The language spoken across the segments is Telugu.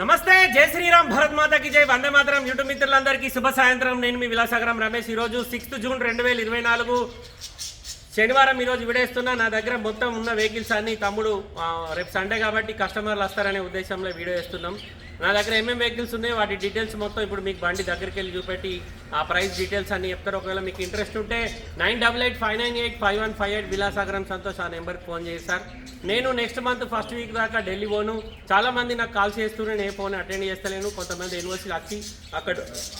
నమస్తే జై శ్రీరామ్ భరత్ మాతకి జై. వందే మాతరం యూట్యూబ్ మిత్రులందరికీ శుభ సాయంత్రం. నేను మీ విలాసాగరం రమేష్. ఈరోజు సిక్స్త్ జూన్ రెండు వేల ఇరవై నాలుగు శనివారం ఈరోజు విడేస్తున్నా. నా దగ్గర మొత్తం ఉన్న వెహికల్స్ అన్ని తమ్ముడు రేపు సండే కాబట్టి కస్టమర్లు వస్తారనే ఉద్దేశంలో వీడియో వేస్తున్నాం. నా దగ్గర ఏమేమి వెహికల్స్ ఉన్నాయి వాటి డీటెయిల్స్ మొత్తం ఇప్పుడు మీకు బండి దగ్గరికి వెళ్ళి చూపెట్టి ఆ ప్రైస్ డీటెయిల్స్ అన్ని చెప్తారు. ఒకవేళ మీకు ఇంట్రెస్ట్ ఉంటే nine double eight five nine eight five one five eight Vilasagaram Santosh ఆ నెంబర్కి ఫోన్ చేసి సార్ నేను నెక్స్ట్ మంత్ ఫస్ట్ వీక్ దాకా ఢిల్లీ పోను. చాలా మంది నాకు కాల్ చేస్తూనే నేను ఫోన్ అటెండ్ చేస్తలేను. కొంతమంది యూనివర్సిటీలు వచ్చి అక్కడ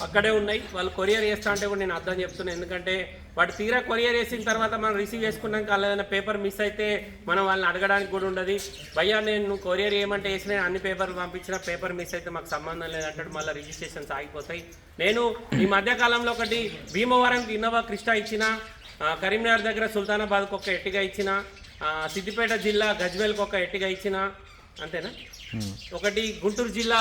అక్కడే ఉన్నాయి. వాళ్ళు కొరియర్ చేస్తా అంటే కూడా నేను అర్థం చెప్తున్నాను ఎందుకంటే వాటి తీరా కొరియర్ చేసిన తర్వాత మనం రిసీవ్ చేసుకున్నాక అలా ఏదైనా పేపర్ మిస్ అయితే మనం వాళ్ళని అడగడానికి కూడా ఉండదు. భయ్యా నేను కొరియర్ చేయమంటే వేసిన అన్ని పేపర్లు పంపించిన పేపర్ మిస్ అయితే మాకు సంబంధం లేదంటాడు మళ్ళీ రిజిస్ట్రేషన్స్ ఆగిపోతాయి. నేను ఈ మధ్య కాలంలో ఒకటి భీమవరంకి ఇన్నోవా క్రిస్టా ఇచ్చిన కరీంనగర్ దగ్గర సుల్తానాబాద్కి ఒక ఎట్టిగా ఇచ్చిన సిద్దిపేట జిల్లా గజ్వేల్కి ఒక ఎట్టిగా ఇచ్చిన అంతేనా? ఒకటి గుంటూరు జిల్లా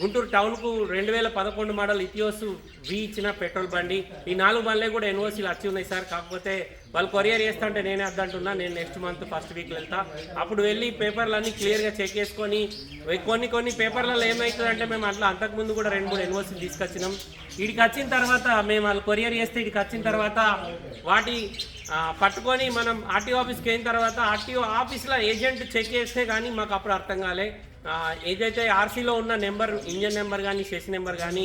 గుంటూరు టౌన్కు రెండు వేల పదకొండు మోడల్ ఇథియోస్ వి ఇచ్చిన పెట్రోల్ బండి. ఈ నాలుగు బండ్లే కూడా ఎన్ఓసీలు వచ్చి ఉన్నాయి సార్. కాకపోతే వాళ్ళు కొరియర్ చేస్తా అంటే నేనే అద్దంటున్నా నేను నెక్స్ట్ మంత్ ఫస్ట్ వీక్ వెళ్తా. అప్పుడు వెళ్ళి పేపర్లన్నీ క్లియర్గా చెక్ చేసుకొని కొన్ని కొన్ని పేపర్లలో ఏమవుతుందంటే మేము అట్లా అంతకుముందు కూడా రెండు మూడు ఎన్ఓసీలు తీసుకొచ్చినాం. వీడికి వచ్చిన తర్వాత మేము వాళ్ళు కొరియర్ చేస్తే వీడికి వచ్చిన తర్వాత వాటి పట్టుకొని మనం ఆర్టీఓ ఆఫీస్కి అయిన తర్వాత ఆర్టీఓ ఆఫీస్లో ఏజెంట్ చెక్ చేస్తే కానీ మాకు అప్పుడు అర్థం కాలే. ఏదైతే ఆర్సీలో ఉన్న నెంబర్ ఇంజన్ నెంబర్ కానీ సెస్ నెంబర్ కానీ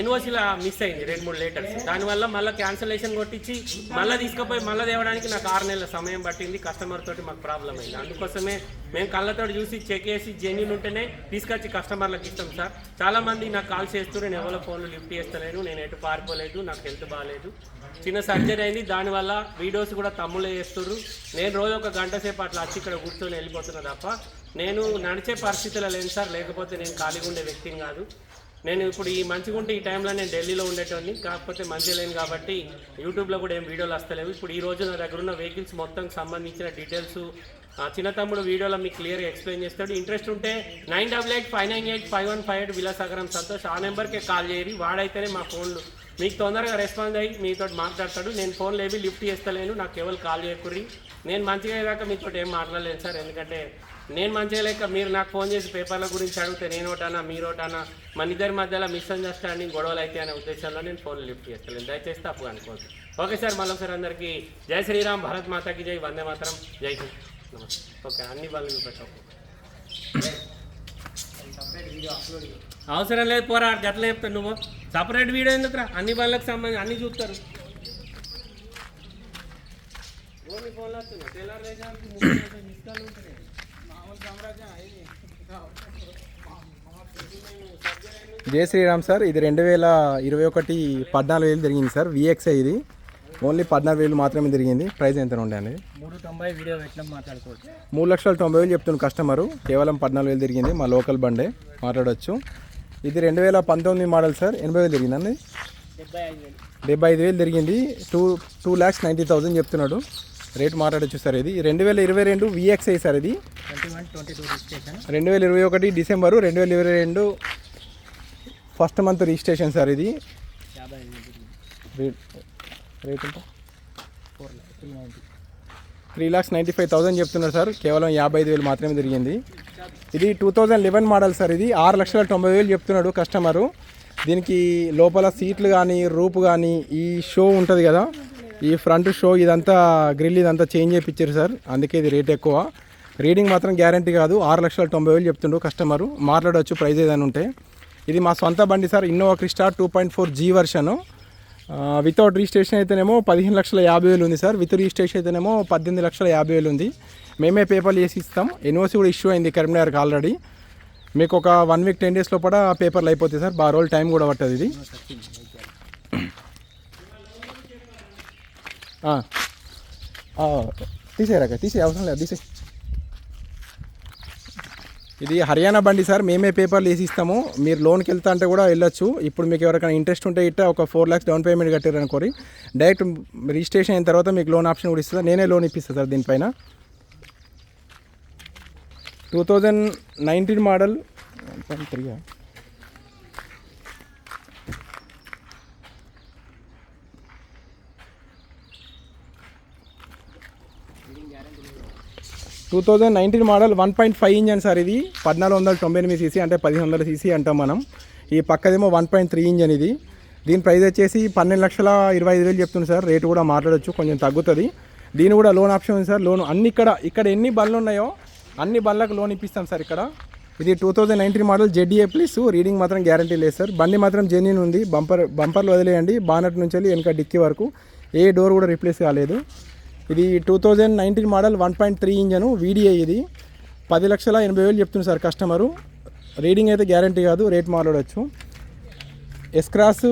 ఎన్ఓసీలో మిస్ అయింది రెండు మూడు లీటర్స్ దానివల్ల మళ్ళీ క్యాన్సలేషన్ కొట్టించి మళ్ళీ తీసుకుపోయి మళ్ళీ తేవడానికి నాకు ఆరు నెలల సమయం పట్టింది. కస్టమర్ తోటి మాకు ప్రాబ్లం అయింది. అందుకోసమే మేము కళ్ళతో చూసి చెక్ చేసి జెన్యున్ ఉంటేనే తీసుకొచ్చి కస్టమర్లకు ఇస్తాం సార్. చాలా మంది నాకు కాల్ చేస్తూ నేను ఎవరో ఫోన్లు లిఫ్ట్ చేస్తలేను. నేను ఎటు పారిపోలేదు. నాకు హెల్త్ బాగాలేదు చిన్న సర్జరీ అయింది. దానివల్ల వీడియోస్ కూడా తమ్ముళ్ళే చేస్తున్నారు. నేను రోజు ఒక గంట సేపు అట్లా వచ్చి ఇక్కడ కూర్చొని వెళ్ళిపోతున్నా తప్ప నేను నడిచే పరిస్థితిలో లేను సార్ లేకపోతే నేను ఖాళీగా ఉండే వ్యక్తిని కాదు. నేను ఇప్పుడు ఈ మంచిగా ఉంటే ఈ టైంలో నేను ఢిల్లీలో ఉండేటోని కాకపోతే మంచిగా లేను కాబట్టి యూట్యూబ్లో కూడా ఏం వీడియోలు వస్తలేవు. ఇప్పుడు ఈ రోజు నా దగ్గర ఉన్న వెహికల్స్ మొత్తం సంబంధించిన డీటెయిల్స్ చిన్న తమ్ముడు వీడియోలో మీకు క్లియర్గా ఎక్స్ప్లెయిన్ చేస్తాడు. ఇంట్రెస్ట్ ఉంటే nine double eight five nine eight five one five eight Vilasagaram Santosh. ఆ నెంబర్కే కాల్ చేయరు. వాడైతేనే మా ఫోన్లు మీకు తొందరగా రెస్పాండ్ అయ్యి మీతో మాట్లాడతాడు. నేను ఫోన్లో ఏవి లిఫ్ట్ చేస్తలేను. నాకు ఎవరు కాల్ చేయకుర్రి. నేను మంచిగా అయ్యాక మీతో ఏం మాట్లాడలేను సార్. ఎందుకంటే నేను మంచిగా లేక మీరు నాకు ఫోన్ చేసి పేపర్ల గురించి అడిగితే నేను ఒకటానా మీరు ఒకటానా మన ఇద్దరి మధ్యలో మిస్అండర్స్టాండింగ్ గొడవలు అయితే అనే ఉద్దేశంలో నేను ఫోన్ లిఫ్ట్ చేస్తలేను దయచేసి తప్పు అనుకోవద్దు. ఓకే సార్ మళ్ళీ ఒకసారి అందరికీ జై శ్రీరామ్ భరత్ మాతాకి జై వందే మాతరం జై హింద్. నమస్తే. ఓకే అన్ని వాళ్ళు పెట్టాం అవసరం లేదు పోరా గట్ల చెప్తాను నువ్వు? సపరేట్ వీడియో ఎందుకురా? అన్ని వాళ్ళకి సంబంధించి అన్ని చూస్తారు. ఓన్లీ ఫోన్లో వస్తున్నాయి. తెల్లారి మిస్ కాల్ ఉంటున్నాయి జై శ్రీరామ్ సార్ ఇది రెండు వేల ఇరవై ఒకటి పద్నాలుగు వేలు తిరిగింది సార్ విఎక్స్ఐ ఇది. ఓన్లీ పద్నాలుగు వేలు మాత్రమే తిరిగింది ప్రైస్ ఎంత ఉండే అండి? మూడు తొంభై వీడియో పెట్టినాం మాట్లాడుకోవచ్చు. మూడు లక్షల తొంభై వేలు చెప్తున్న కస్టమరు కేవలం పద్నాలుగు వేలు తిరిగింది మా లోకల్ బండే మాట్లాడవచ్చు ఇది రెండు వేల పంతొమ్మిది మోడల్ సార్. ఎనభై వేలు తిరిగిందండి డెబ్బై ఐదు వేలు. తిరిగింది two two lakhs ninety thousand చెప్తున్నాడు. రేట్ మాట్లాడచ్చు సార్ ఇది. రెండు వేల ఇరవై రెండు విఎక్స్ఐ సార్ ఇది. రెండు వేల ఇరవై ఒకటి డిసెంబరు రెండు వేల ఇరవై రెండు ఫస్ట్ మంత్ రిజిస్ట్రేషన్ సార్ ఇది. రేట్ రేట్ ఎంత? Three lakhs lakhs ninety five thousand చెప్తున్నారు సార్. కేవలం యాభై ఐదు వేలు మాత్రమే తిరిగింది. ఇది two thousand eleven model sir ఇది. ఆరు లక్షల తొంభై వేలు చెప్తున్నాడు కస్టమరు. దీనికి లోపల సీట్లు కానీ రూప్ కానీ ఈ షో ఉంటుంది కదా. ఈ ఫ్రంట్ షో ఇదంతా గ్రిల్ ఇదంతా చేంజ్ చేయించారు సార్. అందుకే ఇది రేట్ ఎక్కువ. రీడింగ్ మాత్రం గ్యారంటీ కాదు. ఆరు లక్షల తొంభై వేలు చెప్తుండు కస్టమరు. మాట్లాడవచ్చు ప్రైస్ ఏదైనా ఉంటే. ఇది మా సొంత బండి sir Innova Crysta two point four G version without registration అయితేనేమో పదిహేను లక్షల యాభై వేలు ఉంది సార్. విత్ రిజిస్ట్రేషన్ అయితేనేమో పద్దెనిమిది లక్షల యాభై వేలు ఉంది. మేమే పేపర్లు చేసి ఇస్తాం. ఎన్ఓసి కూడా ఇష్యూ అయింది కరీంనగర్కి ఆల్రెడీ మీకు ఒక వన్ వీక్ టెన్ డేస్ లోపల పేపర్లు అయిపోతాయి సార్. బాగా రోజులు టైం కూడా పట్టదు ఇది. ఆ. తీసేయరాక తీసే అవసరం లేదు తీసే ఇది హర్యానా బండి సార్. మేమే పేపర్లు వేసి ఇస్తాము. మీరు లోన్కి వెళ్తా అంటే కూడా వెళ్ళొచ్చు. ఇప్పుడు మీకు ఎవరికైనా ఇంట్రెస్ట్ ఉంటే ఇట్ట ఒక ఫోర్ ల్యాక్స్ డౌన్ పేమెంట్ కట్టారనుకోరి డైరెక్ట్ రిజిస్ట్రేషన్ అయిన తర్వాత మీకు లోన్ ఆప్షన్ కూడా ఇస్తుంది నేనే లోన్ ఇప్పిస్తాను సార్ దీనిపైన. Two thousand nineteen model. Three two thousand nineteen model one point five engine sir ఇది. పద్నాలుగు వందల తొంభై ఎనిమిది సీసీ అంటే పదిహేను వందల సీసీ అంటాం మనం. ఈ పక్కదేమో వన్ పాయింట్ త్రీ ఇంజన్ ఇది. దీని ప్రైస్ వచ్చేసి పన్నెండు లక్షల ఇరవై ఐదు వేలు చెప్తుంది సార్. రేటు కూడా మాట్లాడొచ్చు కొంచెం తగ్గుతుంది. దీని కూడా లోన్ ఆప్షన్ ఉంది సార్. లోన్ అన్ని ఇక్కడ ఇక్కడ ఎన్ని బండ్లు ఉన్నాయో అన్ని బండ్లకు లోన్ ఇప్పిస్తాం సార్ ఇక్కడ. ఇది two thousand nineteen model ZA plus. Reading మాత్రం గ్యారంటీ లేదు సార్. బండి మాత్రం జెన్యున్ ఉంది. బంపర్ బంపర్లు వదిలేయండి. బానట్ నుంచి వెళ్ళి వెనక డిక్కీ వరకు ఏ డోర్ కూడా రిప్లేస్ కాలేదు. ఇది two thousand nineteen model one point three engine VDI ఇది. పది లక్షల ఎనభై వేలు చెప్తుంది సార్ కస్టమరు. రీడింగ్ అయితే గ్యారంటీ కాదు రేట్ మాట్లాడవచ్చు S Cross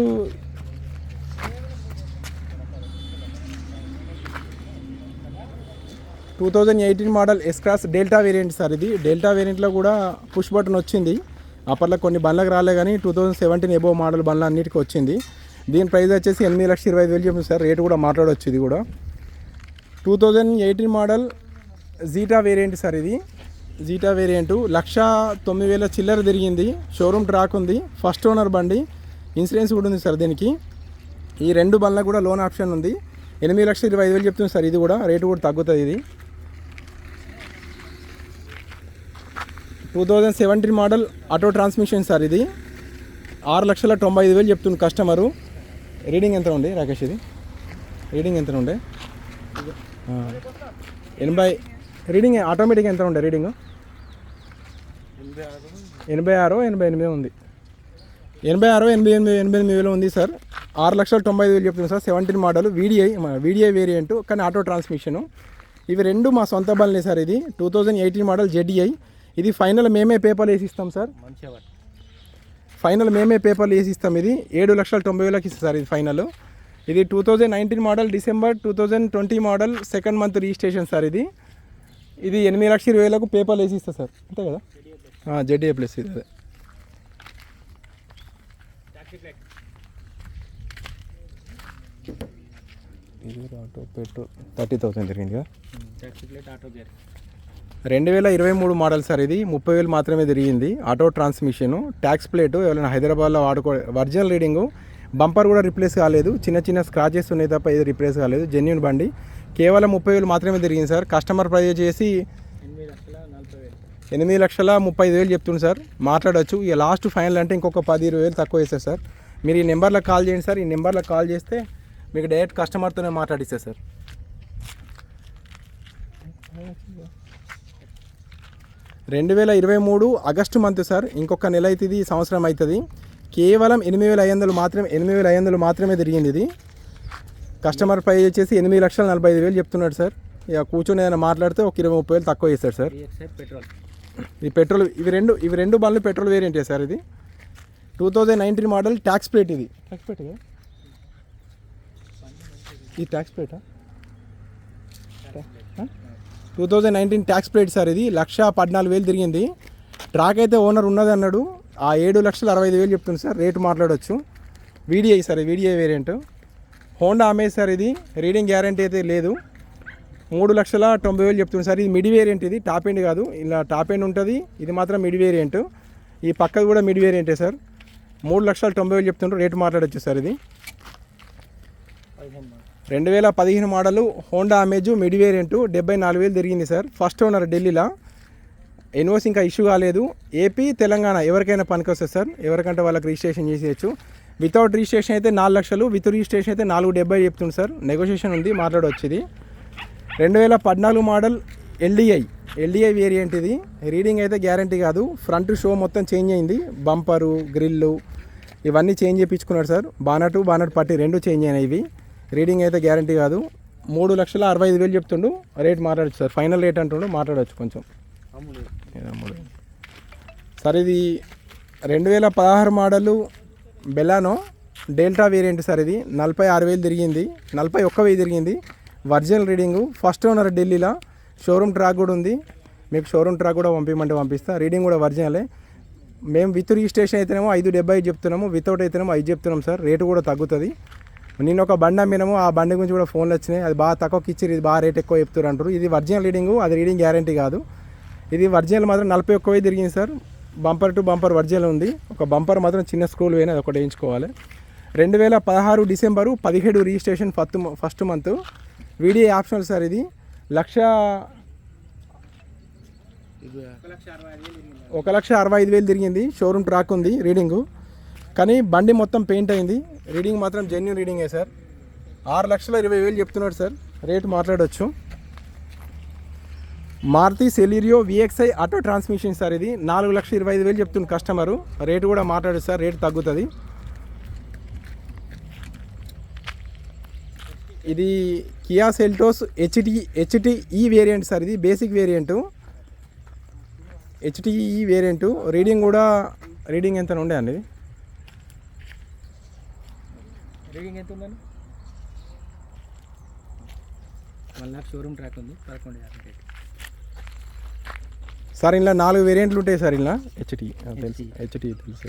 two thousand eighteen model S Cross delta variant sir ఇది. డెల్టా వేరియంట్లో కూడా పుష్ బటన్ వచ్చింది. అప్పట్లో కొన్ని బండ్లకు రాలే కానీ two thousand seventeen above model బండ్లు అన్నిటికీ వచ్చింది. దీని ప్రైస్ వచ్చేసి ఎనిమిది లక్షల ఇరవై ఐదు వేలు చెప్పింది సార్. రేటు కూడా మాట్లాడవచ్చు ఇది కూడా. Two thousand eighteen model zeta variant sir ఇది. జీటా వేరియంటు లక్ష తొమ్మిది వేల చిల్లర తిరిగింది. షోరూమ్ ట్రాక్ ఉంది. ఫస్ట్ ఓనర్ బండి. ఇన్సూరెన్స్ కూడా ఉంది సార్ దీనికి. ఈ రెండు బండ్లకు కూడా లోన్ ఆప్షన్ ఉంది. ఎనిమిది లక్షల ఇరవై ఐదు వేలు చెప్తుంది సార్ ఇది కూడా. రేటు కూడా తగ్గుతుంది ఇది. Two thousand seventeen model auto transmission sir ఇది. ఆరు లక్షల తొంభై ఐదు వేలు చెప్తుంది కస్టమరు రీడింగ్ ఎంత ఉండే రాకేష్ ఇది? రీడింగ్ ఎంత ఉండే ఎనభై రీడింగ్ ఆటోమేటిక్ ఎంత ఉండే రీడింగ్? ఎనభై ఆరు ఎనభై ఎనిమిది ఉంది. ఎనభై ఆరు ఎనభై ఎనిమిది ఎనభై ఎనిమిది వేలు ఉంది సార్. ఆరు లక్షల తొంభై ఐదు వేలు చెప్తుంది sir. Seventeen model VDI VDI variant కానీ ఆటో ట్రాన్స్మిషను ఇవి రెండు మా సొంత బండ్లే సార్ ఇది. Two thousand eighteen model ZEI ఇది ఫైనల్ మేమే పేపర్లు వేసి ఇస్తాం సార్. ఫైనల్ మేమే పేపర్లు వేసి ఇస్తాం ఇది. ఏడు లక్షల తొంభై వేలకి ఇస్తాం సార్ ఇది ఫైనల్. ఇది two thousand nineteen model December two thousand twenty model second month registration sir ఇది. ఇది ఎనిమిది లక్షల ఇరవై వేలకు పేపర్లు వేసి ఇస్తా సార్ అంతే కదా? జెడ్ఏ ప్లస్ ఇది అదే. ఆటో పెట్రోల్ థర్టీ థౌసండ్ జరిగింది కదా? రెండు వేల ఇరవై మూడు మోడల్ సార్ ఇది. ముప్పై వేలు మాత్రమే తిరిగింది ఆటో ట్రాన్స్మిషన్ ట్యాక్స్ ప్లేట్ ఎవరైనా హైదరాబాద్లో వాడుకో ఒరిజినల్ రీడింగు బంపర్ కూడా రిప్లేస్ కాలేదు. చిన్న చిన్న స్క్రాచెస్ ఉన్నాయి తప్ప ఇది రిప్లేస్ కాలేదు. జెన్యున్ బండి. కేవలం ముప్పై వేలు మాత్రమే తిరిగింది సార్. కస్టమర్ ప్రైజ్ చేసి ఎనిమిది లక్షల ముప్పై ఐదు వేలు చెప్తుంది సార్. మాట్లాడొచ్చు. ఇక లాస్ట్ ఫైనల్ అంటే ఇంకొక పది ఇరవై వేలు తక్కువ వేస్తారు సార్. మీరు ఈ నెంబర్లో కాల్ చేయండి సార్. ఈ నెంబర్లో కాల్ చేస్తే మీకు డైరెక్ట్ కస్టమర్తోనే మాట్లాడిస్తారు సార్. రెండు వేల ఇరవై మూడు ఆగస్టు మంత్ సార్. ఇంకొక నెల అవుతుంది సంవత్సరం అవుతుంది కేవలం ఎనిమిది వేల ఐదు వందలు మాత్రమే ఎనిమిది వేల ఐదు వందలు మాత్రమే తిరిగింది ఇది. కస్టమర్ ప్రైస్ వచ్చేసి ఎనిమిది లక్షల నలభై ఐదు వేలు చెప్తున్నాడు సార్. ఇక కూర్చొని ఏదైనా మాట్లాడితే ఒక ఇరవై ముప్పై వేలు తక్కువ చేస్తాడు సార్. పెట్రోల్ ఇది పెట్రోల్ ఇవి రెండు ఇవి రెండు బండ్లు పెట్రోల్ వేరియంటే సార్ ఇది? Two thousand nineteen model tax plate ఇది. ట్యాక్స్ ప్లేట్ ఈ tax ప్లేటా? Two thousand nineteen tax plate sir ఇది. లక్ష పద్నాలుగు వేలు తిరిగింది. ట్రాక్ అయితే ఓనర్ ఉన్నది అన్నాడు. ఆ ఏడు లక్షల అరవై ఐదు వేలు చెప్తుంది సార్. రేటు మాట్లాడవచ్చు VDI sir VDI variant Honda Amaze sir ఇది. రీడింగ్ గ్యారంటీ అయితే లేదు. మూడు లక్షల తొంభై వేలు చెప్తుంది సార్. ఇది మిడ్ వేరియంట్ ఇది. టాప్ ఎండ్ కాదు. ఇలా టాప్ ఎండ్ ఉంటుంది. ఇది మాత్రం మిడ్ వేరియంట్ ఈ పక్కది కూడా మిడ్ వేరియంటే సార్. మూడు లక్షల తొంభై వేలు చెప్తుండ్రు. రేటు మాట్లాడవచ్చు సార్ ఇది. రెండు వేల పదిహేను model Honda Amaze mid variant డెబ్బై నాలుగు వేలు తిరిగింది సార్. ఫస్ట్ ఓనర్ ఢిల్లీలో. ఎన్ఓసి ఇంకా ఇష్యూ కాలేదు. ఏపీ తెలంగాణ ఎవరికైనా పనికొస్తుంది సార్? ఎవరికంటే వాళ్ళకి రిజిస్ట్రేషన్ చేసేయచ్చు. వితౌట్ రిజిస్ట్రేషన్ అయితే నాలుగు లక్షలు విత్ రిజిస్ట్రేషన్ అయితే నాలుగు డెబ్బై చెప్తుంది సార్. నెగోషియేషన్ ఉంది మాట్లాడవచ్చు ఇది. రెండు వేల పద్నాలుగు మోడల్ ఎల్డిఐ. ఎల్డిఐ వేరియంట్ ఇది. రీడింగ్ అయితే గ్యారంటీ కాదు. ఫ్రంట్ షో మొత్తం చేంజ్ అయింది. బంపరు గ్రిల్లు ఇవన్నీ చేంజ్ చేయించుకున్నాడు సార్. బానటు బానట్ పట్టి రెండు చేంజ్ అయినాయి ఇవి. రీడింగ్ అయితే గ్యారంటీ కాదు. మూడు లక్షల అరవై ఐదు వేలు చెప్తుండు. రేట్ మాట్లాడచ్చు సార్. ఫైనల్ రేట్ అంటుండు. మాట్లాడవచ్చు కొంచెం. సార్ ఇది రెండు వేల పదహారు model Baleno delta variant sir ఇది. నలభై ఆరు వేలు తిరిగింది. నలభై ఒక్క వెయ్యి తిరిగింది. ఒరిజినల్ రీడింగు ఫస్ట్ ఓనర్ ఢిల్లీలో. షోరూమ్ ట్రాక్ కూడా ఉంది. మీకు షోరూమ్ ట్రాక్ కూడా పంపించమంటే పంపిస్తా. రీడింగ్ కూడా ఒరిజినలే. మేము విత్ రిజిస్ట్రేషన్ అయితేనేమో ఐదు డెబ్బై ఐదు చెప్తున్నాము. వితౌట్ అయితేనేమో ఐదు చెప్తున్నాం సార్. రేటు కూడా తగ్గుతుంది. నేను ఒక బండి అమ్మినాము. ఆ బండి గురించి కూడా ఫోన్లు వచ్చినాయి. అది బాగా తక్కువకి ఇచ్చారు ఇది బాగా రేట్ ఎక్కువ చెప్తారు అంటారు ఇది ఒరిజినల్ రీడింగు అది రీడింగ్ గ్యారంటీ కాదు. ఇది ఒరిజినల్ మాత్రం నలభై ఒక్క వెయ్యి తిరిగింది sir. Bumper to bumper original ఉంది. ఒక బంపర్ మాత్రం చిన్న స్క్రూలు పోయినా అది ఒకటి వేయించుకోవాలి. రెండు వేల పదహారు డిసెంబరు పదిహేడు registration first first month. Video optional sir ఇది. లక్ష అరవై ఒక లక్ష అరవై ఐదు వేలు తిరిగింది. షోరూమ్ ట్రాక్ ఉంది రీడింగు. కానీ బండి మొత్తం పెయింట్ అయింది. రీడింగ్ మాత్రం జెన్యున్ రీడింగే సార్. ఆరు లక్షల ఇరవై వేలు చెప్తున్నాడు సార్. రేటు మాట్లాడవచ్చు Maruti Celerio VXI auto transmission sir ఇది. నాలుగు లక్షల ఇరవై ఐదు వేలు చెప్తుంది కస్టమరు. రేటు కూడా మాట్లాడు సార్ రేటు తగ్గుతుంది. ఇది Kia Seltos HT HT E variant sir ఇది basic variant HTE variant reading కూడా రీడింగ్ ఎంత ఉండే అండి? రీడింగ్ ఎంత ఉందండి? వన్ లాక్ షోరూమ్ ట్రాక్ ఉంది పదకొండు యాభై రేట్ సార్ ఇలా నాలుగు వేరియంట్లు ఉంటాయి సార్ ఇలా హెచ్టి తెలుసు. హెచ్టి తెలుసు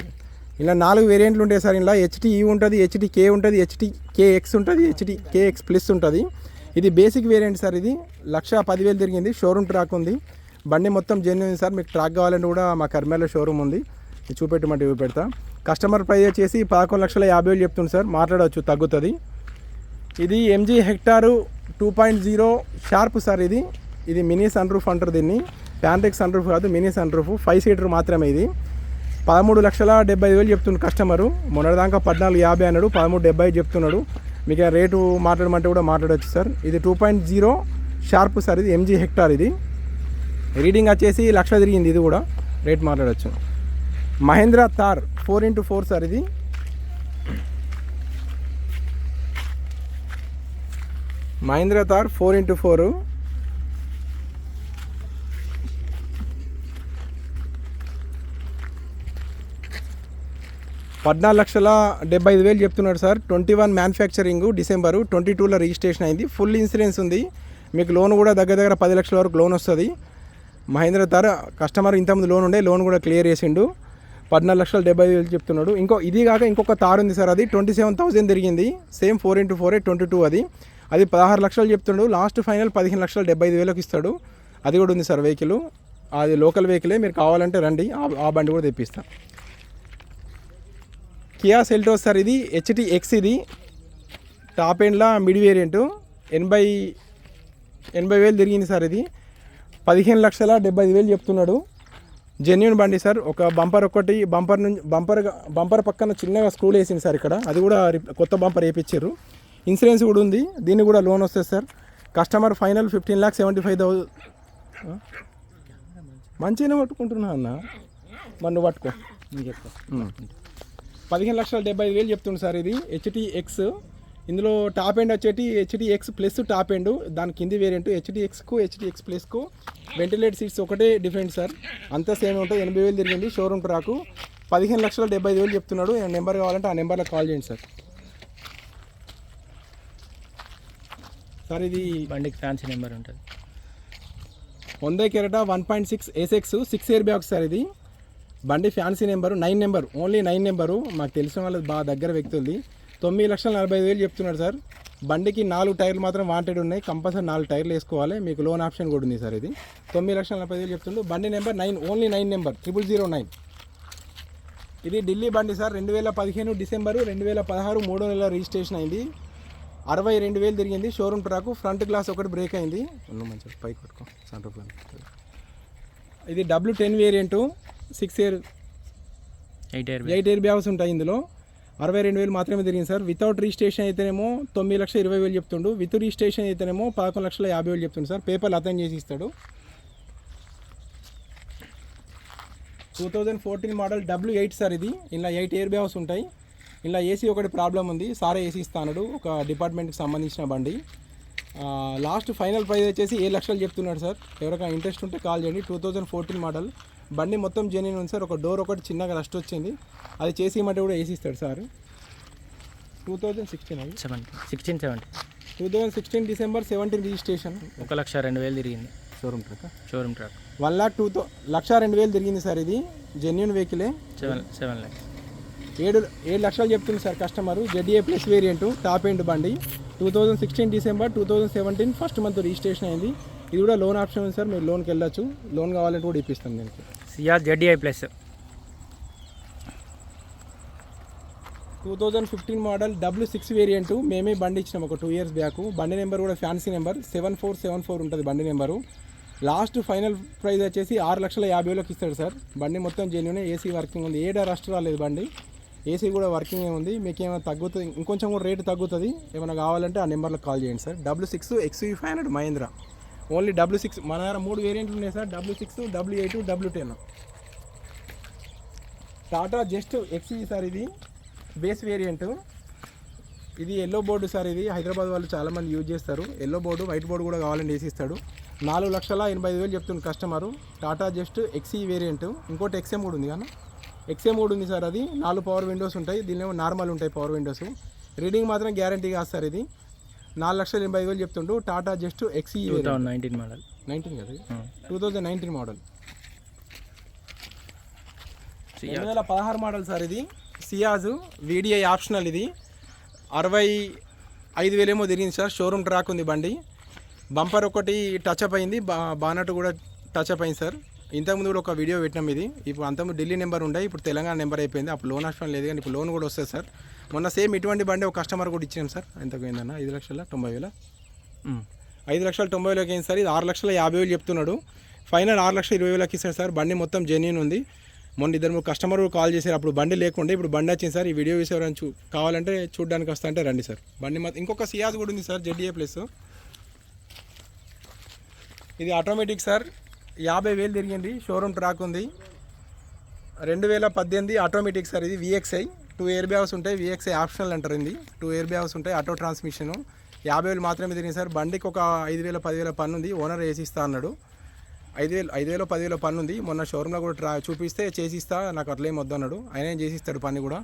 ఇలా నాలుగు వేరియంట్లు ఉంటాయి సార్ ఇలా హెచ్టిఈ ఉంటుంది హెచ్టి కే ఉంటుంది హెచ్టి కేఎక్స్ ఉంటుంది హెచ్టి కేఎక్స్ ప్లస్ ఉంటుంది. ఇది బేసిక్ వేరియంట్ సార్ ఇది. లక్ష పదివేలు తిరిగింది షోరూమ్ ట్రాక్ ఉంది. బండి మొత్తం జెన్యున్ సార్ మీకు ట్రాక్ కావాలంటే కూడా మా కర్మేలో షోరూమ్ ఉంది. చూపెట్టమంటే చూపెడతా. కస్టమర్ ప్రైస్ వచ్చేసి పదకొండు లక్షల యాభై వేలు చెప్తుంది సార్ మాట్లాడవచ్చు తగ్గుతుంది. ఇది MG Hector two point zero sharp sir ఇది. ఇది మినీ సన్ రూఫ్ అంటారు దీన్ని. ప్యాంట్రిక్ సన్ రూఫ్ కాదు mini sun roof five seater మాత్రమే ఇది. పదమూడు లక్షల డెబ్బై ఐదు వేలు చెప్తుంది కస్టమరు మొన్నటిదాకా పద్నాలుగు యాభై అన్నాడు పదమూడు డెబ్బై చెప్తున్నాడు. మీకు రేటు మాట్లాడమంటే కూడా మాట్లాడవచ్చు సార్. ఇది two point zero sharp sir ఇది ఎంజీ హెక్టార్ ఇది. రీడింగ్ వచ్చేసి లక్ష తిరిగింది ఇది కూడా. రేట్ మాట్లాడవచ్చు Mahindra Thar four into four sir ఇది. Mahindra Thar four into four పద్నాలుగు లక్షల డెబ్బై ఐదు వేలు చెప్తున్నాడు sir. Twenty one manufacturing December twenty టూలో రిజిస్ట్రేషన్ అయింది. ఫుల్ ఇన్సూరెన్స్ ఉంది. మీకు లోన్ కూడా దగ్గర దగ్గర పది లక్షల వరకు లోన్ వస్తుంది. మహేంద్ర తార్ కస్టమర్ ఇంతమంది లోన్ ఉండే లోన్ కూడా క్లియర్ చేసిండు. పద్నాలుగు లక్షల డెబ్బై ఐదు వేలు చెప్తున్నాడు. ఇంకో ఇది కాక ఇంకొక తార్ ఉంది సార్ అది. ట్వంటీ సెవెన్ థౌసండ్ తిరిగింది. Same four into four twenty two అది. అది పదహారు లక్షలు చెప్తున్నాడు. లాస్ట్ ఫైనల్ పదిహేను లక్షల డెబ్బై ఐదు వేలకు ఇస్తాడు. అది కూడా ఉంది సార్ వెహికల్. అది లోకల్ వెహికలే. మీరు కావాలంటే రండి. ఆ- బండి కూడా తెప్పిస్తాను కియా సెల్టోస్ సార్ ఇది హెచ్టి ఎక్స్ ఇది. టాప్ ఎండ్లా మిడ్ వేరియంట్ ఎనభై ఎనభై వేలు తిరిగింది సార్ ఇది. పదిహేను లక్షల డెబ్బై ఐదు వేలు చెప్తున్నాడు. జెన్యున్ బండి సార్. ఒక బంపర్ ఒకటి బంపర్ నుంచి బంపర్ బంపర్ పక్కన చిన్నగా స్క్రూలు వేసింది సార్ ఇక్కడ. అది కూడా కొత్త బంపర్ వేయించారు ఇన్సూరెన్స్ కూడా ఉంది. దీనికి కూడా లోన్ వస్తుంది sir. Customer final fifteen lakh seventy five thousand మంచిగానే పట్టుకుంటున్నా అన్న. మరి నువ్వు పట్టుకో. చెప్తా. పదిహేను లక్షల డెబ్బై ఐదు వేలు చెప్తుంది సార్ ఇది హెచ్టి ఎక్స్ ఇందులో టాప్ ఎండ్ వచ్చేటి HD X plus top end దాని కింది వేరియంట్ హెచ్డి ఎక్స్కు హెచ్డి ఎక్స్ ప్లస్కు వెంటిలేట్ సీట్స్ ఒకటే డిఫరెంట్ సార్. అంతా సేమ్ ఉంటుంది ఎనభై వేలు తిరిగింది. Showroom track. పదిహేను లక్షల డెబ్బై ఐదు వేలు చెప్తున్నాడు. నెంబర్ కావాలంటే ఆ నెంబర్లో కాల్ చేయండి సార్. సార్ ఇది బండికి ఫ్యాన్సీ నెంబర్ ఉంటుంది. వంద Creta one point six SX six airbag sir ఇది. బండి fancy number nine number only nine number. మాకు తెలిసిన వాళ్ళది బాగా దగ్గర వ్యక్తులది తొమ్మిది లక్షల నలభై ఐదు వేలు చెప్తున్నాడు సార్. బండికి నాలుగు టైర్లు మాత్రం వాంటెడ్ ఉన్నాయి. కంపల్సరీ నాలుగు టైర్లు వేసుకోవాలి. మీకు లోన్ ఆప్షన్ కూడా ఉంది సార్ ఇది. తొమ్మిది లక్షల నలభై వేలు చెప్తుండ్రు బండి number nine only nine number triple zero nine ఇది ఢిల్లీ బండి సార్. రెండు వేల పదిహేను డిసెంబరు రెండు వేల పదహారు మూడో నెల రిజిస్ట్రేషన్ అయింది. అరవై రెండు వేలు తిరిగింది. షోరూమ్ ట్రాకు ఫ్రంట్ గ్లాస్ ఒకటి బ్రేక్ అయింది. మంచిగా పైకి కొట్టుకో సన్ ఇది W ten variant six air eight air eight airbags ఉంటాయి ఇందులో. అరవై రెండు వేలు మాత్రమే తిరిగింది సార్. వితౌట్ రిజిస్ట్రేషన్ అయితేనేమో తొమ్మిది లక్షల ఇరవై వేలు చెప్తుండు. విత్ రిజిస్ట్రేషన్ అయితేనేమో పదకొండు లక్షల యాభై వేలు చెప్తుండు సార్. పేపర్లు అతను చేసి ఇస్తాడు. Two thousand fourteen model W eight sir ఇది. ఇలా ఎయిట్ ఇయర్ బ్యాగ్స్ ఉంటాయి. ఇలా ఏసీ ఒకటి ప్రాబ్లం ఉంది. సారే ఏసీ ఇస్తాడు ఒక డిపార్ట్మెంట్కి సంబంధించిన బండి. లాస్ట్ ఫైనల్ ప్రైస్ వచ్చేసి ఏ లక్షలు చెప్తున్నాడు సార్. ఎవరికైనా ఇంట్రెస్ట్ ఉంటే కాల్ చేయండి. టూ థౌజండ్ ఫోర్టీన్ మోడల్ బండి మొత్తం జెన్యున్ ఉంది సార్. ఒక డోర్ ఒకటి చిన్నగా రస్ట్ వచ్చింది. అది చేసి ఇమ్మంటే కూడా వేసి ఇస్తాడు సార్. టూ థౌజండ్ సిక్స్టీన్ అది seventy sixteen seventy two thousand sixteen December seventeen registration ఒక లక్ష రెండు వేలు తిరిగింది. Showroom truck showroom track one lakh two thou లక్ష రెండు వేలు తిరిగింది సార్ ఇది. జెన్యున్ వెహికలే సెవెన్ సెవెన్ ల్యాక్స్ ఏడు ఏడు లక్షలు చెప్తుంది sir customer ZA plus variant top end బండి. Two thousand sixteen December two thousand seventeen first month registration అయింది. ఇది కూడా లోన్ ఆప్షన్ ఉంది సార్. మీరు లోన్కి వెళ్ళొచ్చు. లోన్ కావాలంటే కూడా ఇప్పిస్తాం దీనికి. CR ZDi plus. Two thousand fifteen model W six variant మేమే బండి ఇచ్చినాం ఒక టూ ఇయర్స్ బ్యాక్. బండి నెంబర్ కూడా fancy number seven four seven four ఉంటుంది బండి నెంబరు. లాస్ట్ ఫైనల్ ప్రైస్ వచ్చేసి ఆరు లక్షల యాభై వేలకు ఇస్తాడు సార్. బండి మొత్తం జెన్యున్ ఏసీ వర్కింగ్ ఉంది. ఏడా రస్ట్ రాలేదు బండి. ఏసీ కూడా వర్కింగ్ ఉంది. మీకు ఏమైనా తగ్గుతుంది ఇంకొంచెం కూడా రేటు తగ్గుతుంది ఏమైనా కావాలంటే ఆ నెంబర్లో కాల్ చేయండి sir. W six XUV five hundred Mahindra only W six మన దగ్గర మూడు వేరియంట్లు ఉన్నాయి sir. W six W eight W ten. Tata Zest XE sir ఇది. బేస్ వేరియంట్ ఇది ఎల్లో బోర్డు సార్ ఇది. హైదరాబాద్ వాళ్ళు చాలామంది యూజ్ చేస్తారు. ఎల్లో బోర్డు వైట్ బోర్డు కూడా కావాలని వేసిస్తాడు నాలుగు లక్షల ఎనభై ఐదు వేలు చెప్తుంది customer Tata Zest XE variant ఇంకోటి ఎక్స్ఎం కూడా ఉంది కానీ ఎక్స్ఎం కూడా ఉంది సార్ అది. నాలుగు పవర్ విండోస్ ఉంటాయి. దీనిలో నార్మల్ ఉంటాయి పవర్ విండోస్ రీడింగ్ మాత్రం గ్యారంటీ కాదు సార్ ఇది. నాలుగు లక్షల ఎనభై వేలు చెప్తుండు. Tata Zest XE two thousand nineteen model nineteen కదా టూ థౌజండ్ నైన్టీన్ మోడల్ రెండు వేల పదహారు మోడల్ సార్ ఇది. సియాజ్ వీడిఐ ఆప్షనల్ ఇది. అరవై ఐదు వేలేమో తిరిగింది సార్. షోరూమ్ ట్రాక్ ఉంది బండి. బంపర్ ఒకటి టచ్ అప్ అయింది. బా బానట్ కూడా టచ్ అప్ అయింది సార్. ఇంతకుముందు కూడా ఒక వీడియో పెట్టినాం ఇది. ఇప్పుడు అంతకుముందు ఢిల్లీ నెంబర్ ఉండే ఇప్పుడు తెలంగాణ నెంబర్ అయిపోయింది. అప్పుడు లోన్ ఆప్షన్ లేదు కానీ ఇప్పుడు లోన్ కూడా వస్తుంది సార్. మొన్న సేమ్ ఇటువంటి బండి ఒక కస్టమర్ కూడా ఇచ్చినాం సార్. ఎంతకు అయిందన్న ఐదు లక్షల తొంభై వేల? ఐదు లక్షల తొంభై వేలకి అయింది సార్. ఇది ఆరు లక్షల యాభై వేలు చెప్తున్నాడు. ఫైనల్ ఆరు లక్షల ఇరవై వేలకి ఇస్తాడు సార్. బండి మొత్తం జెన్యున్ ఉంది. మొన్న ఇద్దరు మూడు కస్టమర్ కాల్ చేశారు. అప్పుడు బండి లేకుండే ఇప్పుడు బండి వచ్చింది సార్. ఈ వీడియో చూసి ఎవరైనా చూ కావాలంటే చూడడానికి వస్తా అంటే రండి సార్. బండి మొత్తం ఇంకొక సియాజ్ కూడా ఉంది సార్ జెడ్డీఏ ప్లస్. ఇది ఆటోమేటిక్ సార్. యాభై వేలు తిరిగింది షోరూమ్ ట్రాక్ ఉంది. రెండు వేల పద్దెనిమిది ఆటోమేటిక్ సార్ ఇది విఎక్స్ఐ టూ ఇయర్ బ్యాగ్స్ ఉంటాయి విఎక్స్ఐ ఆప్షనల్ అంటారు ఇది. టూ ఇయర్ బ్యాగ్స్ ఉంటాయి ఆటో ట్రాన్స్మిషన్ యాభై వేలు మాత్రమే తిరిగింది సార్. బండికి ఒక ఐదు వేల పదివేల పన్ను ఉంది. ఓనర్ వేసిస్తా అన్నాడు. ఐదు వేలు ఐదు వేలు పదివేల పన్ను ఉంది. మొన్న షోరూమ్లో కూడా ట్రా చూపిస్తే చేసిస్తా నాకు అట్లేం వద్దు అన్నాడు. ఆయన ఏం చేసిస్తాడు పని కూడా.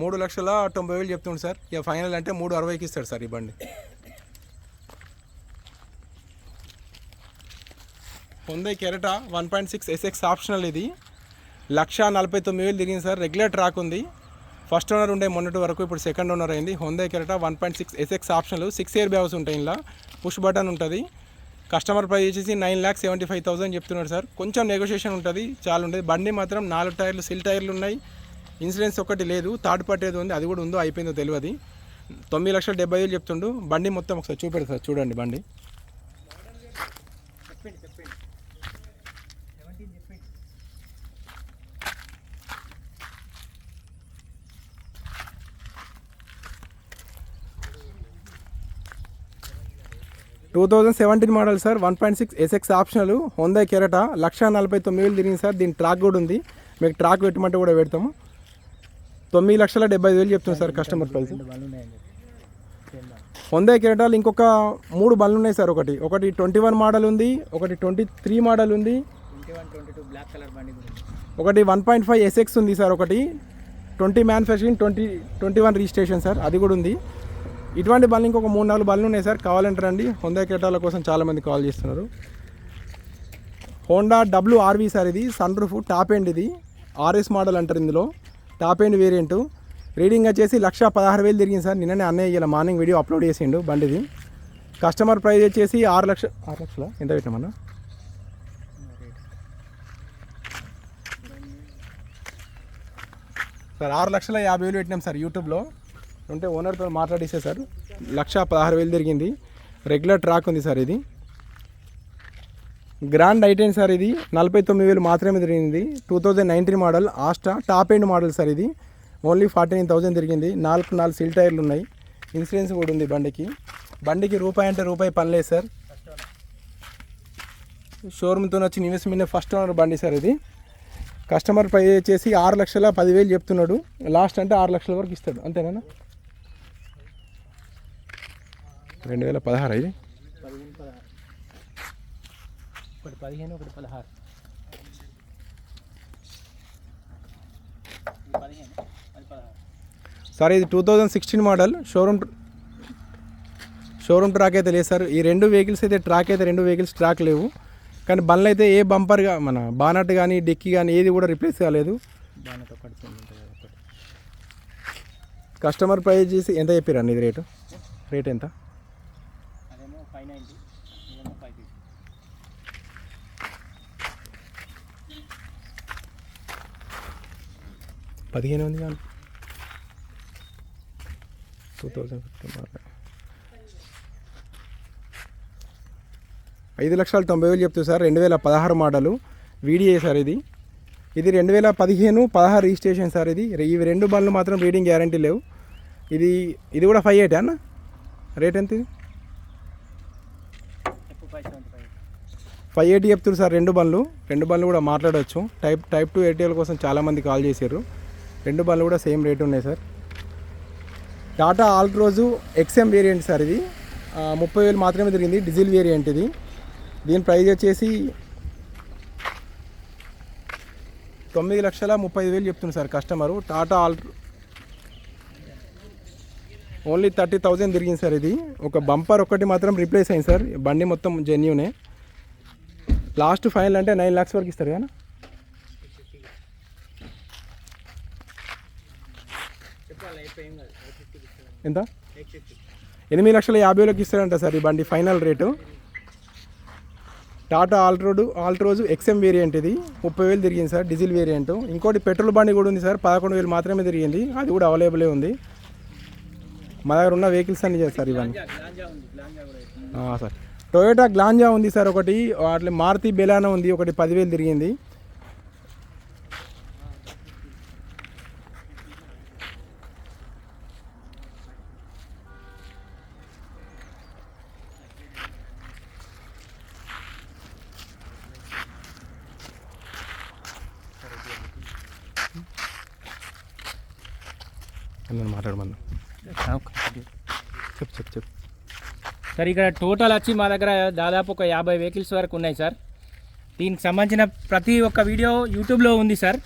మూడు లక్షల తొంభై వేలు చెప్తుండు సార్. ఇక ఫైనల్ అంటే మూడు అరవైకి ఇస్తాడు సార్ ఈ బండి. Hyundai Creta one point six SX optional ఇది. లక్ష నలభై తొమ్మిది వేలు తిరిగింది సార్. రెగ్యులర్ ట్రాక్ ఉంది. ఫస్ట్ ఓనర్ ఉండే మొన్నటి వరకు ఇప్పుడు సెకండ్ ఓనర్ అయింది. Hyundai Creta one point six SX optional six airbags ఉంటాయి ఇలా పుష్ బటన్ ఉంటుంది. కస్టమర్ ప్రైస్ వచ్చేసి nine lakh seventy five thousand చెప్తున్నాడు సార్. కొంచెం నెగోషియేషన్ ఉంటుంది. చాలా ఉంటుంది బండి మాత్రం నాలుగు టైర్లు సిల్ టైర్లు ఉన్నాయి. ఇన్సూరెన్స్ ఒకటి లేదు. థర్డ్ పార్టీ ఏదో ఉంది? అది కూడా ఉందో అయిపోయిందో తెలియదు తొమ్మిది లక్షల డెబ్బై వేలు చెప్తుండు. బండి మొత్తం ఒకసారి చూపెడతారు సార్ చూడండి బండి. Two thousand seventeen model sir one point six SX optional Honda Creta లక్ష నలభై తొమ్మిది వేలు తిరిగింది సార్. దీని ట్రాక్ కూడా ఉంది. మీకు ట్రాక్ పెట్టమంటే కూడా పెడతాము. తొమ్మిది లక్షల డెబ్బై ఐదు వేలు చెప్తుంది సార్ కస్టమర్ ప్రైస్. బండ్లు కెరటాలు ఇంకొక మూడు బండ్లు ఉన్నాయి సార్ ఒకటి. ఒకటి ట్వంటీ వన్ మోడల్ ఉంది ఒకటి ట్వంటీ త్రీ మోడల్ ఉంది. ఉంది. ఒకటి వన్ పాయింట్ ఫైవ్ ఎస్ఎక్స్ ఉంది సార్ ఒకటి. Twenty manufacturing twenty twenty one registration sir అది కూడా ఉంది. ఇటువంటి బళ్ళు ఇంకొక మూడు నాలుగు బండ్లు ఉన్నాయి సార్. కావాలంటే రండి. హొందా కేటాల కోసం చాలామంది కాల్ చేస్తున్నారు. హోండా డబ్ల్యూ ఆర్వీ సార్ ఇది. సన్ రూఫ్ టాప్ ఎండ్ ఇది ఆర్ఎస్ మోడల్ అంటారు ఇందులో. టాప్ ఎండ్ వేరియంట్ రీడింగ్ వచ్చేసి లక్ష పదహారు వేలు తిరిగింది సార్. నిన్ననే అన్నయ్య ఇలా మార్నింగ్ వీడియో అప్లోడ్ చేసిండు బండిది. కస్టమర్ ప్రైస్ వచ్చేసి ఆరు లక్ష ఆరు లక్షల? ఎంత పెట్టామన్నా సార్ ఆరు లక్షల యాభై వేలు పెట్టినాం సార్ యూట్యూబ్లో. ఉంటే ఓనర్తో మాట్లాడిస్తే సార్ లక్ష పదహారు వేలు తిరిగింది. రెగ్యులర్ ట్రాక్ ఉంది సార్ ఇది. గ్రాండ్ ఐటెన్ సార్ ఇది? నలభై తొమ్మిది వేలు మాత్రమే తిరిగింది. Two thousand nineteen model Asta top end model sir ఇది. ఓన్లీ ఫార్టీ నైన్ థౌసండ్ తిరిగింది. నాలుగు నాలుగు సిల్ టైర్లు ఉన్నాయి. ఇన్సూరెన్స్ కూడా ఉంది బండికి. బండికి రూపాయి అంటే రూపాయి పనిలేదు సార్. షోరూమ్తో వచ్చిన ఇన్వెస్ట్మెంట్ ఫస్ట్ ఓనర్ బండి సార్ ఇది. కస్టమర్ పై చేసి ఆరు లక్షల పదివేలు చెప్తున్నాడు. లాస్ట్ అంటే ఆరు లక్షల వరకు ఇస్తాడు. అంతేనా? రెండు వేల పదహారు ఇది? ఒకటి పదిహేను ఒకటి పదహారు. సార్ ఇది two thousand sixteen model. Showroom showroom track అయితే లేదు సార్. ఈ రెండు వెహికల్స్ అయితే ట్రాక్ అయితే రెండు వెహికల్స్ ట్రాక్ లేవు. కానీ బండ్లు అయితే ఏ బంపర్గా మన బానట్ కానీ డిక్కీ కానీ ఏది కూడా రిప్లేస్ కాలేదు. కస్టమర్ ప్రైస్ చేసి ఎంత చెప్పారండి ఇది రేటు? రేట్ ఎంత అదేమో ఫైవ్ నైంటీ ఇదేమో ఫైవ్ ఫిఫ్టీ పదిహేను ఉంది కానీ టూ థౌజండ్ ఫిఫ్టీన్ ఐదు లక్షల తొంభై వేలు చెప్తుంది సార్ రెండు వేల పదహారు మోడలు వీడియే సార్ ఇది. ఇది రెండు వేల పదిహేను పదహారు రిజిస్ట్రేషన్ సార్ ఇది. ఇవి రెండు బండ్లు మాత్రం రీడింగ్ గ్యారంటీ లేవు. ఇది ఇది కూడా ఫైవ్ ఎయిట్ అన్న? రేట్ ఎంత ఇది? ఫైవ్ ఎయిటీ చెప్తున్నారు సార్ రెండు బండ్లు రెండు బండ్లు కూడా మాట్లాడవచ్చు టైప్ టైప్ టూ ఎయిటీఎల్ కోసం చాలామంది కాల్ చేశారు రెండు బళ్ళు కూడా సేమ్ రేట్ ఉన్నాయి sir. Tata Altroz XM variant sir ఇది. ముప్పై వేలు మాత్రమే తిరిగింది డీజిల్ వేరియంట్ ఇది. దీని ప్రైస్ వచ్చేసి తొమ్మిది లక్షల ముప్పై ఐదు వేలు చెప్తుంది సార్ కస్టమరు. టాటా ఆల్ ఓన్లీ థర్టీ థౌజండ్ తిరిగింది సార్ ఇది. ఒక బంపర్ ఒకటి మాత్రం రీప్లేస్ అయింది సార్. బండి మొత్తం జెన్యూనే లాస్ట్ ఫైనల్ అంటే నైన్ లాక్స్ వరకు ఇస్తారు కదా ఎంత? ఎనిమిది లక్షల యాభై వేలకు ఇస్తారంట సార్ ఈ బండి final rate. Tata Altroz Altroz XM variant ఇది. ముప్పై వేలు తిరిగింది సార్ డీజిల్ వేరియంట్ ఇంకోటి పెట్రోల్ బండి కూడా ఉంది సార్ పదకొండు వేలు మాత్రమే తిరిగింది. అది కూడా అవైలబులే ఉంది. మా దగ్గర ఉన్న వెహికల్స్ అన్ని చేస్తారు ఇవన్నీ సార్. టొయోటా గ్లాంజా ఉంది సార్ ఒకటి అట్లా మారుతి బెలానా ఉంది ఒకటి పదివేలు తిరిగింది. సార్ ఇక్కడ టోటల్ వచ్చి మా దగ్గర దాదాపు ఒక యాభై వెహికల్స్ వరకు ఉన్నాయి సార్. దీనికి సంబంధించిన ప్రతి ఒక్క వీడియో యూట్యూబ్లో ఉంది సార్.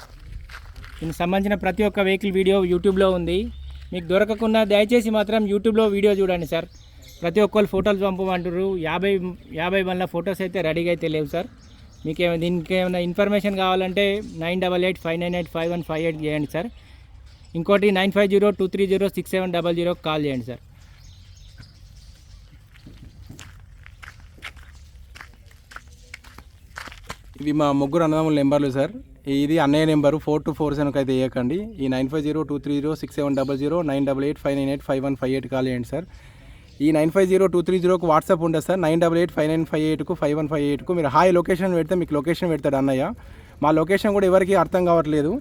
దీనికి సంబంధించిన ప్రతి ఒక్క వెహికల్ వీడియో యూట్యూబ్లో ఉంది. మీకు దొరకకుండా దయచేసి మాత్రం యూట్యూబ్లో వీడియో చూడండి సార్. ప్రతి ఒక్కరు ఫోటోలు పంపమంటారు యాభై యాభై వల్ల ఫొటోస్ అయితే రెడీగా అయితే లేవు సార్. మీకు ఏమైనా దీనికి ఏమైనా ఇన్ఫర్మేషన్ కావాలంటే nine double eight five nine eight five one five eight చేయండి సార్. ఇంకోటి nine five zero two three zero six seven double zero call చేయండి సార్. ఇవి మా ముగ్గురు అన్నదమ్ముల నెంబర్లు సార్. ఇది అన్నయ్య నెంబరు ఫోర్ టూ ఫోర్ సెవెన్కి అయితే వేయకండి. ఈ nine five zero two three zero six seven double zero nine double eight five nine eight five one five eight call చేయండి సార్. ఈ nine five zero two three జీరోకి వాట్సాప్ ఉంటుంది sir? Nine double eight five nine five ఎయిట్కు five one five ఎయిట్కు మీరు హాయ్ లొకేషన్ పెడితే మీకు లొకేషన్ పెడతాడు అన్నయ్య. మా లొకేషన్ కూడా ఎవరికి అర్థం కావట్లేదు.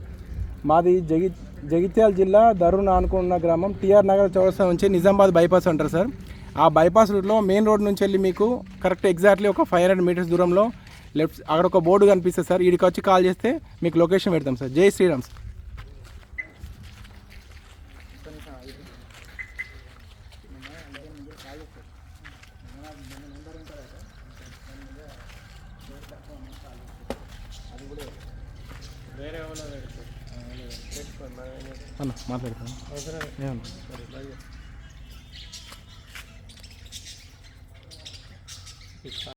మాది జగి జగిత్యాల జిల్లా దరుణ అనుకున్న గ్రామం టిఆర్ నగర్ చౌరస్తా నుంచి నిజామాబాద్ బైపాస్ అంటారు సార్. ఆ బైపాస్ రూట్లో మెయిన్ రోడ్ నుంచి వెళ్ళి మీకు కరెక్ట్ ఎగ్జాక్ట్లీ ఒక ఫైవ్ హండ్రెడ్ మీటర్స్ దూరంలో లెఫ్ట్ అక్కడ ఒక బోర్డు కనిపిస్తుంది సార్. వీడికి వచ్చి కాల్ చేస్తే మీకు లొకేషన్ పెడతాం సార్. జై శ్రీరామ్ సార్. అన్న మాట్లాడతాను